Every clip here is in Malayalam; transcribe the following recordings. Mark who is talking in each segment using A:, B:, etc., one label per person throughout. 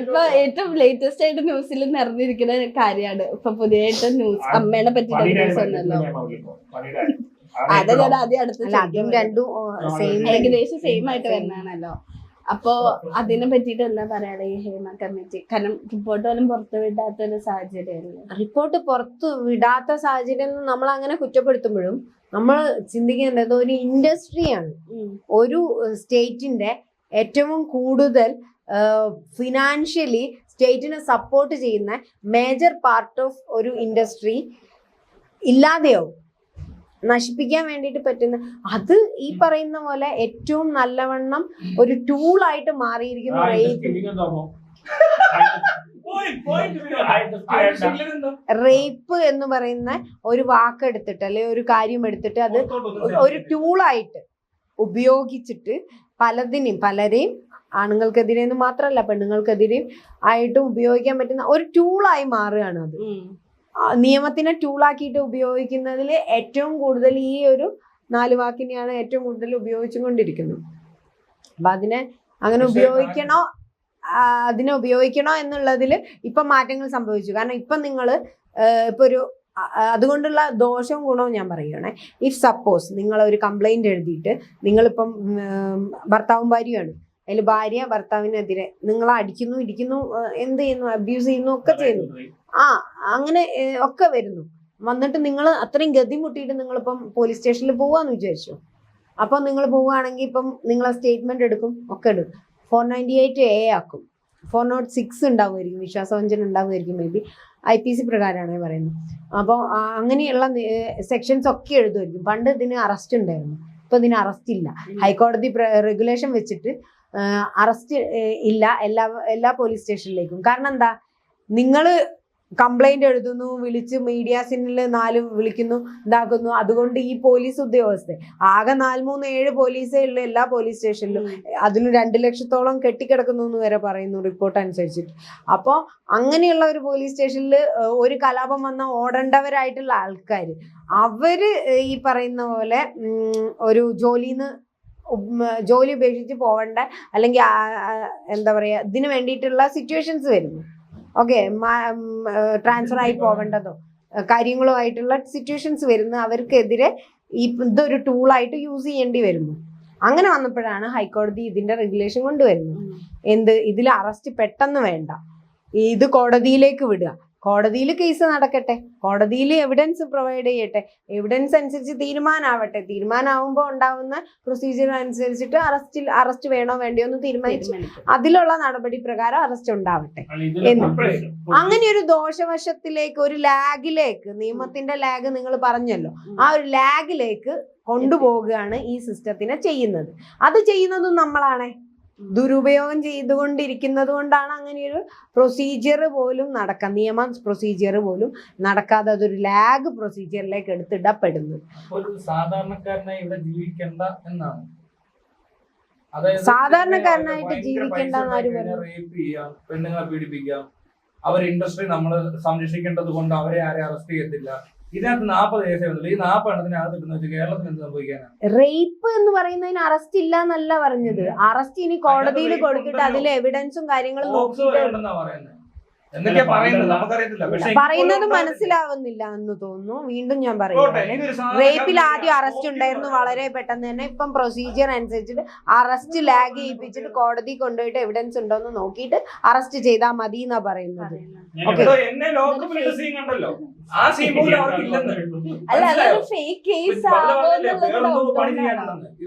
A: ഇപ്പൊ ഏറ്റവും ലേറ്റസ്റ്റ് ആയിട്ട് ന്യൂസിൽ നിറഞ്ഞിരിക്കുന്ന കാര്യമാണ്. ഇപ്പൊ പുതിയതായിട്ട് ന്യൂസ് അമ്മേനെ പറ്റിയിട്ട് ന്യൂസ് വന്നല്ലോ. അതെ ഞാൻ ആദ്യം അടുത്ത് ആദ്യം
B: രണ്ടും സെയിം
A: ഏകദേശം സെയിം ആയിട്ട് വരുന്നതാണല്ലോ അപ്പോ അതിനെ പറ്റിയിട്ട് എന്താ പറയാ ഈ ഹേമ കമ്മിറ്റി? കാരണം റിപ്പോർട്ട് പോലും പുറത്തു വിടാത്ത ഒരു സാഹചര്യമല്ലേ
B: റിപ്പോർട്ട് പുറത്തു വിടാത്ത സാഹചര്യം നമ്മൾ അങ്ങനെ കുറ്റപ്പെടുത്തുമ്പോഴും നമ്മൾ ചിന്തിക്കേണ്ടത് ഒരു ഇൻഡസ്ട്രിയാണ് ഒരു സ്റ്റേറ്റിന്റെ ഏറ്റവും കൂടുതൽ ഫിനാൻഷ്യലി സ്റ്റേറ്റിനെ സപ്പോർട്ട് ചെയ്യുന്ന മേജർ പാർട്ട് ഓഫ് ഒരു ഇൻഡസ്ട്രി ഇല്ലാതെയാവും. നശിപ്പിക്കാൻ വേണ്ടിയിട്ട് പറ്റുന്ന അത് ഈ പറയുന്ന പോലെ ഏറ്റവും നല്ലവണ്ണം ഒരു ടൂൾ ആയിട്ട് മാറിയിരിക്കുന്ന റേപ്പ് റേപ്പ് എന്ന് പറയുന്ന ഒരു വാക്കെടുത്തിട്ട് അല്ലെ ഒരു കാര്യം എടുത്തിട്ട് അത് ഒരു ടൂളായിട്ട് ഉപയോഗിച്ചിട്ട് പലതിനെയും പലരെയും ആണുങ്ങൾക്കെതിരെ എന്ന് മാത്രമല്ല പെണ്ണുങ്ങൾക്കെതിരെയും ആയിട്ടും ഉപയോഗിക്കാൻ പറ്റുന്ന ഒരു ടൂളായി മാറുകയാണ് അത്. നിയമത്തിനെ ടൂളാക്കിയിട്ട് ഉപയോഗിക്കുന്നതിൽ ഏറ്റവും കൂടുതൽ ഈ ഒരു നാല് വാക്കിനെയാണ് ഏറ്റവും കൂടുതൽ ഉപയോഗിച്ചുകൊണ്ടിരിക്കുന്നത് അപ്പൊ അതിനെ അങ്ങനെ ഉപയോഗിക്കണോ അതിനെ ഉപയോഗിക്കണോ എന്നുള്ളതിൽ ഇപ്പൊ മാറ്റങ്ങൾ സംഭവിച്ചു. കാരണം ഇപ്പൊ നിങ്ങൾ ഇപ്പൊ ഒരു അതുകൊണ്ടുള്ള ദോഷവും ഗുണവും ഞാൻ പറയുകയാണേ ഇഫ് സപ്പോസ് നിങ്ങൾ ഒരു കംപ്ലൈന്റ് എഴുതിയിട്ട് നിങ്ങളിപ്പം ഭർത്താവും ഭാര്യയാണ് അതിൽ ഭാര്യ ഭർത്താവിനെതിരെ നിങ്ങളെ അടിക്കുന്നു ഇടിക്കുന്നു എന്ത് ചെയ്യുന്നു? അബ്യൂസ് ചെയ്യുന്നു ഒക്കെ ചെയ്യുന്നു. ആ അങ്ങനെ ഒക്കെ വരുന്നു. വന്നിട്ട് നിങ്ങൾ അത്രയും ഗതി മുട്ടിയിട്ട് നിങ്ങളിപ്പം പോലീസ് സ്റ്റേഷനിൽ പോവാന്ന് വിചാരിച്ചു. അപ്പം നിങ്ങൾ പോവുകയാണെങ്കിൽ ഇപ്പം നിങ്ങളെ സ്റ്റേറ്റ്മെന്റ് എടുക്കും ഒക്കെ എടുക്കും. ഫോർ നയന്റി എയ്റ്റ് എ ആക്കും. ഫോർ നോട്ട് സിക്സ് ഉണ്ടാവുമായിരിക്കും വിശ്വാസവഞ്ചന ഉണ്ടാവുമായിരിക്കും maybe I P C പ്രകാരമാണ് പറയുന്നത് അപ്പോൾ അങ്ങനെയുള്ള സെക്ഷൻസ് ഒക്കെ എഴുതുമായിരിക്കും. പണ്ട് ഇതിന് അറസ്റ്റ് ഉണ്ടായിരുന്നു. ഇപ്പൊ ഇതിന് അറസ്റ്റ് ഇല്ല. ഹൈക്കോടതി റെഗുലേഷൻ വെച്ചിട്ട് അറസ്റ്റ് ഇല്ല. എല്ലാ എല്ലാ പോലീസ് സ്റ്റേഷനിലേക്കും കാരണം എന്താ? നിങ്ങൾ കംപ്ലൈന്റ് എഴുതുന്നു വിളിച്ച് മീഡിയാസിനിൽ നാല് വിളിക്കുന്നു ഇതാക്കുന്നു. അതുകൊണ്ട് ഈ പോലീസ് ഉദ്യോഗസ്ഥ ആകെ നാല് മൂന്ന് ഏഴ് പോലീസേ ഉള്ള എല്ലാ പോലീസ് സ്റ്റേഷനിലും. അതിന് രണ്ട് ലക്ഷത്തോളം കെട്ടിക്കിടക്കുന്നു എന്ന് വരെ പറയുന്നു റിപ്പോർട്ട് അനുസരിച്ചിട്ട്. അപ്പോൾ അങ്ങനെയുള്ള ഒരു പോലീസ് സ്റ്റേഷനിൽ ഒരു കലാപം വന്ന ഓടേണ്ടവരായിട്ടുള്ള ആൾക്കാർ അവർ ഈ പറയുന്ന പോലെ ഒരു ജോലിന്ന് ജോലി ഉപേക്ഷിച്ച് പോവേണ്ട അല്ലെങ്കിൽ എന്താ പറയുക ഇതിന് വേണ്ടിയിട്ടുള്ള സിറ്റുവേഷൻസ് വരുന്നു. ഓക്കെ ട്രാൻസ്ഫർ ആയി പോവേണ്ടതോ കാര്യങ്ങളുമായിട്ടുള്ള കാര്യങ്ങളോ ആയിട്ടുള്ള സിറ്റുവേഷൻസ് വരുന്നു അവർക്കെതിരെ ഈ ഇതൊരു ടൂളായിട്ട് യൂസ് ചെയ്യേണ്ടി വരുന്നു. അങ്ങനെ വന്നപ്പോഴാണ് ഹൈക്കോടതി ഇതിന്റെ റെഗുലേഷൻ കൊണ്ടുവരുന്നത്. എന്ത്? ഇതിൽ അറസ്റ്റ് പെട്ടെന്ന് വേണ്ട. ഇത് കോടതിയിലേക്ക് വിടുക. കോടതിയിൽ കേസ് നടക്കട്ടെ. കോടതിയിൽ എവിഡൻസ് പ്രൊവൈഡ് ചെയ്യട്ടെ. എവിഡൻസ് അനുസരിച്ച് തീരുമാനമാവട്ടെ തീരുമാനമാവുമ്പോൾ ഉണ്ടാവുന്ന പ്രൊസീജിയർ അനുസരിച്ചിട്ട് അറസ്റ്റിൽ അറസ്റ്റ് വേണോ വേണ്ടയോ എന്ന് തീരുമാനിച്ചു അതിലുള്ള നടപടി പ്രകാരം അറസ്റ്റ് ഉണ്ടാവട്ടെ. അങ്ങനെ ഒരു ദോഷവശത്തിലേക്ക് ഒരു ലാഗിലേക്ക് നിയമത്തിന്റെ ലാഗ് നിങ്ങൾ പറഞ്ഞല്ലോ. ആ ഒരു ലാഗിലേക്ക് കൊണ്ടുപോകുകയാണ് ഈ സിസ്റ്റത്തിനെ ചെയ്യുന്നത്. അത് ചെയ്യുന്നതും നമ്മളാണ്. ദുരുപയോഗം ചെയ്തുകൊണ്ടിരിക്കുന്നത് കൊണ്ടാണ് അങ്ങനെയൊരു പ്രൊസീജിയർ പോലും നടക്കുക നിയമ പ്രൊസീജിയർ പോലും നടക്കാതെ അതൊരു ലാഗ് പ്രൊസീജിയറിലേക്ക് എടുത്തിടപ്പെടുന്നത്.
C: സാധാരണക്കാരനായി ഇവിടെ ജീവിക്കണ്ട എന്നാണ്.
B: സാധാരണക്കാരനായിട്ട് ജീവിക്കേണ്ട?
C: റേപ്പ് ചെയ്യാം പെണ്ണുങ്ങളെ പീഡിപ്പിക്കാം. അവർ ഇൻഡസ്ട്രി നമ്മൾ സംരക്ഷിക്കേണ്ടത് കൊണ്ട് അവരെ ആരെ അറസ്റ്റ് ചെയ്യത്തില്ല. ഇതിനകത്ത് നാൽപ്പത് കേസേ വന്നുള്ളൂ ഈ നാൽപ്പതെണ്ണത്തിനകത്ത് കിട്ടുന്ന വെച്ചാൽ കേരളത്തിൽ എന്ത് സംഭവിക്കാനാണ്?
B: റേപ്പ് എന്ന് പറയുന്നതിന് അറസ്റ്റ് ഇല്ല എന്നല്ല പറഞ്ഞത്. അറസ്റ്റ് ഇനി കോടതിയിൽ കൊടുത്തിട്ട്
C: അതിലെ
B: അതിൽ എവിഡൻസും കാര്യങ്ങളും
C: നോക്കിയിട്ടാണ് പറയുന്നത് പറയുന്നത്
B: മനസ്സിലാവുന്നില്ല എന്ന് തോന്നുന്നു. വീണ്ടും ഞാൻ
C: സാധാരണ
B: റേപ്പിൽ ആദ്യം അറസ്റ്റ് ഉണ്ടായിരുന്നു വളരെ പെട്ടെന്ന് തന്നെ. ഇപ്പം പ്രൊസീജിയർ അനുസരിച്ചിട്ട് അറസ്റ്റ് ലാഗ് ചെയ്യിപ്പിച്ചിട്ട് കോടതി കൊണ്ടുപോയിട്ട് എവിഡൻസ് ഉണ്ടോന്ന് നോക്കിയിട്ട് അറസ്റ്റ് ചെയ്താൽ മതി എന്നാ പറയുന്നത്
C: എന്നെ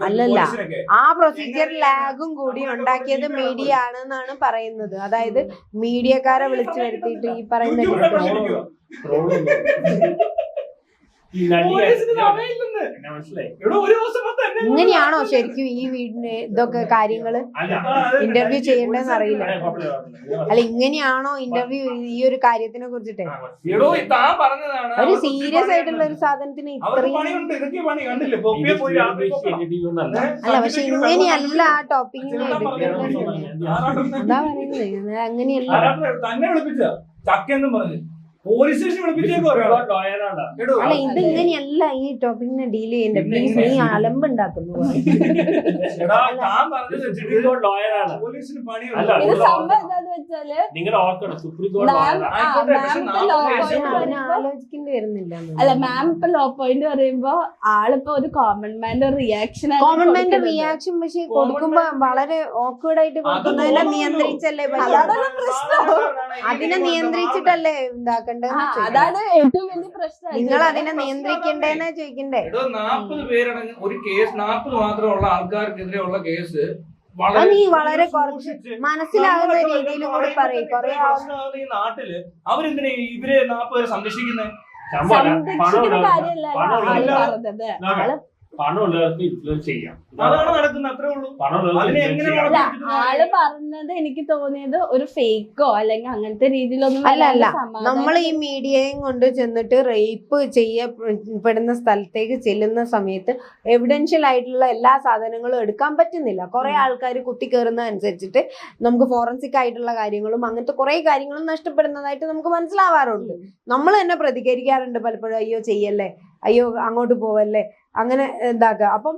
B: അല്ലല്ല. ആ പ്രൊസീജിയർ ലാഗും കൂടി ഉണ്ടാക്കിയത് മീഡിയ ആണെന്നാണ് പറയുന്നത്. അതായത് മീഡിയക്കാരെ വിളിച്ചു വരുത്തിയിട്ട് ഈ പറയുന്ന ഇങ്ങനെയാണോ ശരിക്കും ഈ വീടിന്റെ ഇതൊക്കെ
C: കാര്യങ്ങൾ?
B: ഇന്റർവ്യൂ ചെയ്യേണ്ടതെന്ന് അറിയില്ല. അല്ല ഇങ്ങനെയാണോ ഇന്റർവ്യൂ ഈ ഒരു കാര്യത്തിനെ കുറിച്ചിട്ട്?
C: എടോ, ഈ പറഞ്ഞതാണ്.
B: ഒരു സീരിയസ് ആയിട്ടുള്ള ഒരു. സാധനത്തിന് ഇത്രയും അല്ല. പക്ഷെ ഇങ്ങനെയല്ല ആ ടോപ്പിക്കിനെ എടുക്കേണ്ടത് അതാ പറയുന്നത്. അങ്ങനെയല്ല.
C: ചക്ക എന്നും പറഞ്ഞു. പോലീസ് സ്റ്റേഷൻ
B: അല്ല ഇത് ഇങ്ങനെയല്ല ഈ ടോപ്പിക്കിനെ ഡീൽ ചെയ്യണ്ടേ പ്ലീസ് നീ? അലമ്പുണ്ടാക്കുന്നു. ആലോചിക്കേണ്ടി വരുന്നില്ല
A: അല്ല മാം ഇപ്പൊ ലോ പോയിന്റ് പറയുമ്പോ ആളിപ്പോ ഒരു കോമൺ മാന്റെ റിയാക്ഷൻ
B: കോമൺ മാന്റെ റിയാക്ഷൻ പക്ഷെ കൊടുക്കുമ്പോ വളരെ ഓക്വേർഡ് ആയിട്ട് കൊടുക്കുന്നതിനെ. നിയന്ത്രിച്ചല്ലേ. അതിനെ നിയന്ത്രിച്ചിട്ടല്ലേ ഇതാക്കണ്ടേ
A: അതാണ് ഏറ്റവും വലിയ പ്രശ്നം.
B: നിങ്ങൾ അതിനെ നിയന്ത്രിക്കണ്ടേന്ന് ചോദിക്കണ്ടേ?
C: നാപ്പത് പേരാണ് ഒരു കേസ് നാപ്പത് മാത്രമുള്ള ആൾക്കാർക്കെതിരെയുള്ള കേസ്
B: നീ വളരെ കുറച്ച് മനസ്സിലാകുന്ന രീതിയിൽ കൂടി പറയും കൊറേ
C: ഈ നാട്ടിൽ അവരെന്തിനാ ഇവരെ നാപ്പത് പേരെ സംരക്ഷിക്കുന്നത്
A: സംരക്ഷിക്കുന്ന കാര്യമല്ല
D: ആൾ
A: പറഞ്ഞത്
D: ആൾ ഇൻഫ്ലുവൻസ് ചെയ്യാം.
C: അതാണ് നടക്കുന്നത് അത്രേ ഉള്ളൂ.
A: അല്ല ആൾ പറഞ്ഞത് എനിക്ക് തോന്നിയത് ഒരു ഫേക്കോ അല്ലെങ്കിൽ അങ്ങനത്തെ രീതിയിലൊന്നും
B: അല്ല, അല്ല. നമ്മൾ ഈ മീഡിയയും കൊണ്ട് ചെന്നിട്ട് റേപ്പ് ചെയ്യപ്പെടുന്ന സ്ഥലത്തേക്ക് ചെല്ലുന്ന സമയത്ത് എവിഡൻഷ്യൽ ആയിട്ടുള്ള എല്ലാ സാധനങ്ങളും എടുക്കാൻ പറ്റുന്നില്ല. കുറെ. ആൾക്കാർ കുത്തിക്കേറുന്ന അനുസരിച്ചിട്ട് നമുക്ക് ഫോറൻസിക് ആയിട്ടുള്ള കാര്യങ്ങളും അങ്ങനത്തെ കുറെ കാര്യങ്ങളും നഷ്ടപ്പെടുന്നതായിട്ട് നമുക്ക് മനസ്സിലാവാറുണ്ട്. നമ്മൾ തന്നെ പ്രതികരിക്കാറുണ്ട് പലപ്പോഴും അയ്യോ ചെയ്യല്ലേ? അയ്യോ അങ്ങോട്ട് പോവല്ലേ? അങ്ങനെ ഇതാക്കുക. അപ്പം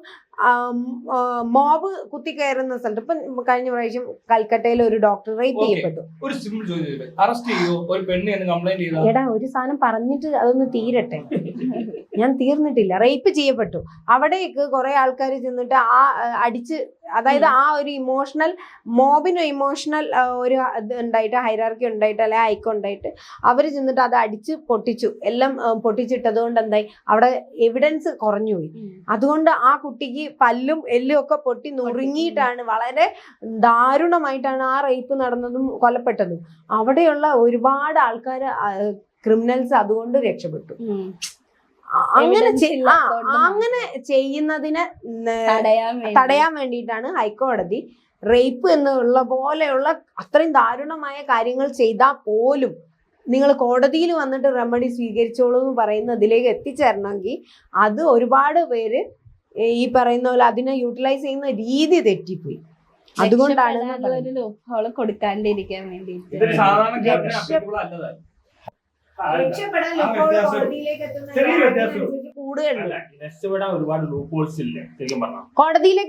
B: മോബ് കുത്തിക്കയറുന്ന സ്ഥലത്ത്. ഇപ്പൊ കഴിഞ്ഞ പ്രാവശ്യം കൽക്കട്ടയിൽ ഒരു ഡോക്ടർ റേപ്പ് ചെയ്യപ്പെട്ടു.
C: ഒരു സിമ്പിൾ ചോദ്യം അറസ്റ്റ് ചെയ്യോ? ഒരു പെണ്ണ് എന്ന് കംപ്ലൈന്റ്
B: എടാ ഒരു സാധനം പറഞ്ഞിട്ട് അതൊന്ന് തീരട്ടെ. ഞാൻ തീർന്നിട്ടില്ല. റേപ്പ് ചെയ്യപ്പെട്ടു. അവിടേക്ക് കുറെ ആൾക്കാർ ചെന്നിട്ട് ആ ആ, അടിച്ച് അതായത് ആ ഒരു ഇമോഷണൽ മോബിന് ഇമോഷണൽ ഒരു ഇത് ഉണ്ടായിട്ട് ഹൈറാർക്കി ഉണ്ടായിട്ട് അല്ലെ ഐക്കം ഉണ്ടായിട്ട് അവർ ചെന്നിട്ട് അത് അടിച്ച് പൊട്ടിച്ചു. എല്ലാം പൊട്ടിച്ചിട്ടതുകൊണ്ട് എന്തായി? അവിടെ എവിഡൻസ് കുറഞ്ഞുപോയി. അതുകൊണ്ട് ആ കുട്ടിക്ക് പല്ലും എല്ലും ഒക്കെ പൊട്ടി നുറുങ്ങിയിട്ടാണ് വളരെ ദാരുണമായിട്ടാണ് ആ റേപ്പ് നടന്നതും കൊലപ്പെട്ടതും അവിടെയുള്ള ഒരുപാട് ആൾക്കാർ ക്രിമിനൽസ് അതുകൊണ്ട് രക്ഷപ്പെട്ടു. അങ്ങനെ അങ്ങനെ ചെയ്യുന്നതിനെ
A: തടയാൻ
B: വേണ്ടിയിട്ടാണ് ഹൈക്കോടതി റേപ്പ് എന്നുള്ള പോലെയുള്ള അത്രയും ദാരുണമായ കാര്യങ്ങൾ ചെയ്താൽ പോലും നിങ്ങൾ കോടതിയിൽ വന്നിട്ട് റെമഡി സ്വീകരിച്ചോളൂ എന്ന് പറയുന്നതിലേക്ക് എത്തിച്ചേരണമെങ്കിൽ അത് ഒരുപാട് പേര് ഈ പറയുന്ന പോലെ അതിനെ യൂട്ടിലൈസ് ചെയ്യുന്ന രീതി തെറ്റിപ്പോയി. അതുകൊണ്ടാണ്
A: കൊടുക്കാണ്ടിരിക്കാൻ വേണ്ടിയിട്ട്.
B: കോടതിയിലേക്ക് എത്തുന്ന
C: ചെറിയ വ്യത്യാസം.
B: അതിനനുസരിച്ച് കൂടുകയുള്ളൂ
D: അല്ല രക്ഷപ്പെടാൻ ഒരുപാട് ലൂപ്പ്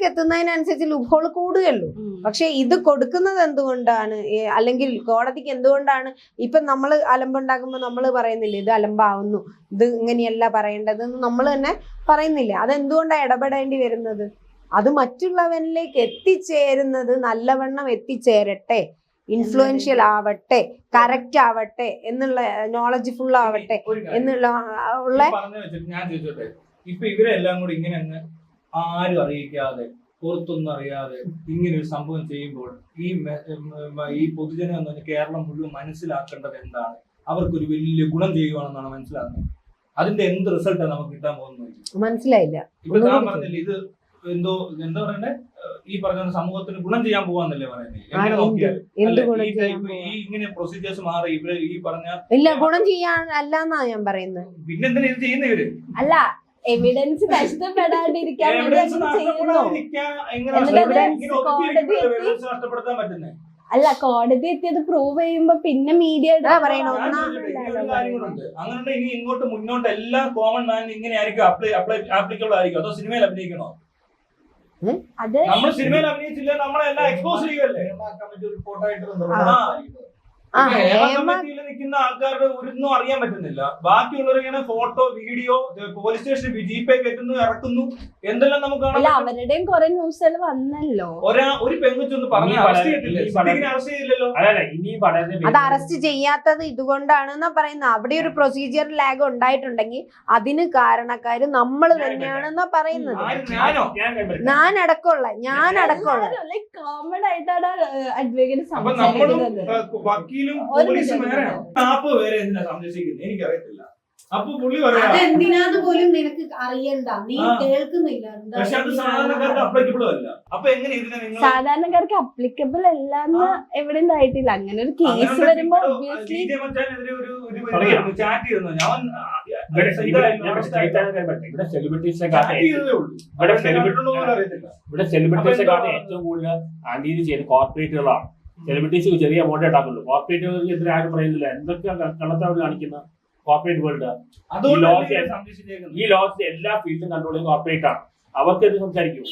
B: എത്തുന്നതിനനുസരിച്ച് ലൂപ്ഹോൾ കൂടുകയുള്ളൂ. പക്ഷെ ഇത് കൊടുക്കുന്നത് എന്തുകൊണ്ടാണ്? അല്ലെങ്കിൽ കോടതിക്ക് എന്തുകൊണ്ടാണ്? ഇപ്പൊ നമ്മൾ അലമ്പുണ്ടാക്കുമ്പോൾ നമ്മൾ പറയുന്നില്ല ഇത് അലമ്പാവുന്നു ഇത് ഇങ്ങനെയല്ല പറയേണ്ടത് നമ്മൾ തന്നെ പറയുന്നില്ല? അതെന്തുകൊണ്ടാണ് ഇടപെടേണ്ടി വരുന്നത്? അത് മറ്റുള്ളവനിലേക്ക് എത്തിച്ചേരുന്നത് നല്ലവണ്ണം എത്തിച്ചേരട്ടെ. ഇൻഫ്ലുവൻഷ്യൽ ആവട്ടെ കറക്റ്റ് ആവട്ടെ എന്നുള്ള നോളജ് ഫുൾ ആവട്ടെ. എന്നുള്ള ഉള്ള
C: ഞാൻ ചോദിച്ചോട്ടെ? ഇപ്പൊ ഇവരെല്ലാം കൂടി ഇങ്ങനെ ആരും അറിയിക്കാതെ പുറത്തൊന്നും അറിയാതെ ഇങ്ങനെ ഒരു സംഭവം ചെയ്യുമ്പോൾ ഈ ഈ പൊതുജനം എന്ന് പറഞ്ഞാൽ കേരളം മുഴുവൻ മനസ്സിലാക്കേണ്ടത് എന്താണ്? അവർക്കൊരു വലിയ ഗുണം ചെയ്യുവാണെന്നാണ് മനസ്സിലാക്കുന്നത്. അതിന്റെ എന്ത് റിസൾട്ടാണ് നമുക്ക് കിട്ടാൻ പോകുന്നത്?
B: മനസ്സിലായില്ല.
C: ഇത് എന്തോ എന്താ പറയണ്ടേ? ഈ പറഞ്ഞ സമൂഹത്തിന് ഗുണം ചെയ്യാൻ പോവാന്നല്ലേ പറയുന്നത് ഈ ഇങ്ങനെ പ്രൊസീജിയേഴ്സ് മാറി ഇവർ ഈ പറഞ്ഞ
B: ഇല്ല ഗുണം ചെയ്യാൻ അല്ല എന്നാ ഞാൻ പറയുന്നത്
C: പിന്നെ എന്തിനാ ഇത് ചെയ്യുന്ന ഇവർ?
A: അല്ല എവിഡൻസ് നഷ്ടപ്പെടാണ്ടിരിക്കാൻ അല്ല കോടതി എത്തിയത് പ്രൂവ് ചെയ്യുമ്പോ പിന്നെ മീഡിയ.
C: അങ്ങനെ ഇനി ഇങ്ങോട്ട് മുന്നോട്ട് എല്ലാ കോമൺ മാൻ ഇങ്ങനെ ആയിരിക്കും അപ്ലൈ അപ്ലൈ ആപ്ലിക്കബിൾ ആയിരിക്കും. അതോ സിനിമയിൽ അഭിനയിക്കണോ?
A: അത്
C: നമ്മൾ സിനിമയിൽ അഭിനയിച്ചില്ല? നമ്മളെല്ലാം എക്സ്പോസ് ചെയ്യുമല്ലേ
B: ആ,
C: നിൽക്കുന്ന ആൾക്കാരുടെ ഒന്നും അറിയാൻ പറ്റുന്നില്ല. ബാക്കിയുള്ളവരങ്ങനെ ഫോട്ടോ വീഡിയോ പോലീസ് സ്റ്റേഷനിൽ ജീപ്പേ കെട്ടുന്നു ഇറക്കുന്നു. എന്തെല്ലാം നമുക്ക്
A: അല്ല? അവരുടെയും കുറെ ന്യൂസുകൾ വന്നല്ലോ.
C: ഒരാ ഒരു പെങ്കുച്ചൊന്ന് പറഞ്ഞു അറസ്റ്റ് ചെയ്തില്ലല്ലോ?
B: അത് അറസ്റ്റ് ചെയ്യാത്തത് ഇതുകൊണ്ടാണെന്നാ പറയുന്നത് അവിടെ ഒരു പ്രൊസീജിയർ ലാഗ് ഉണ്ടായിട്ടുണ്ടെങ്കിൽ അതിന് കാരണക്കാര് നമ്മൾ തന്നെയാണെന്നാ പറയുന്നത്.
D: ഞാൻ
B: അടക്കമുള്ള ഞാൻ അടക്കമുള്ള.
A: കോമൺ ആയിട്ടാണ് അഡ്വക്കേറ്റ് സംസാരിക്കുന്നത്.
C: ഏഹ്, പോലീസ്
A: ഒരു
C: പോലീസും
A: മിനിറ്റ്.
C: വേറെ എന്തിനാ സംരക്ഷിക്കുന്നത് എനിക്കറിയത്തില്ല. അപ്പൊ പുള്ളി പറയാ
B: അതെന്തിനാന്ന് പോലും നിനക്ക് അറിയണ്ട. നീ. കേൾക്കുന്നില്ല.
C: പക്ഷെ അത് സാധാരണക്കാർക്ക് അപ്ലിക്കബിൾ അല്ല. അപ്പൊ എങ്ങനെ ഇതിനെ നിങ്ങൾ
A: സാധാരണക്കാർക്ക് അപ്ലിക്കബിൾ അല്ലാന്ന് എവിടെ ഉണ്ടായിട്ടില്ല. അങ്ങനെ ഒരു കേസ് വരുമ്പോ ഒബ്വിയസ്ലി.
C: ചാറ്റ് ചെയ്യുന്നു ഞാൻ
D: ഇവിടെ സെലിബ്രിറ്റീസിനെ ഇവിടെ
C: എന്ന്
D: സെലിബ്രിറ്റീസിനെ ഏറ്റവും കൂടുതൽ അനീതി ചെയ്യുന്ന കോർപ്പറേറ്റുകളാണ് സെലിബ്രിറ്റീസ് ചെറിയ എമൗണ്ട് ഉണ്ടാക്കുള്ളൂ കോർപ്പറേറ്റ് എതിരെ ആരും പറയുന്നില്ല. എന്തൊക്കെ കള്ളത്താവ് കാണിക്കുന്ന കോർപ്പറേറ്റ് വേൾഡ് ഈ ലോകത്തെ എല്ലാ ഫീൽഡും കൺട്രോൾ ചെയ്യുന്ന കോർപ്പറേറ്റ് ആണ്. അവർക്ക് എന്ത് സംസാരിക്കും?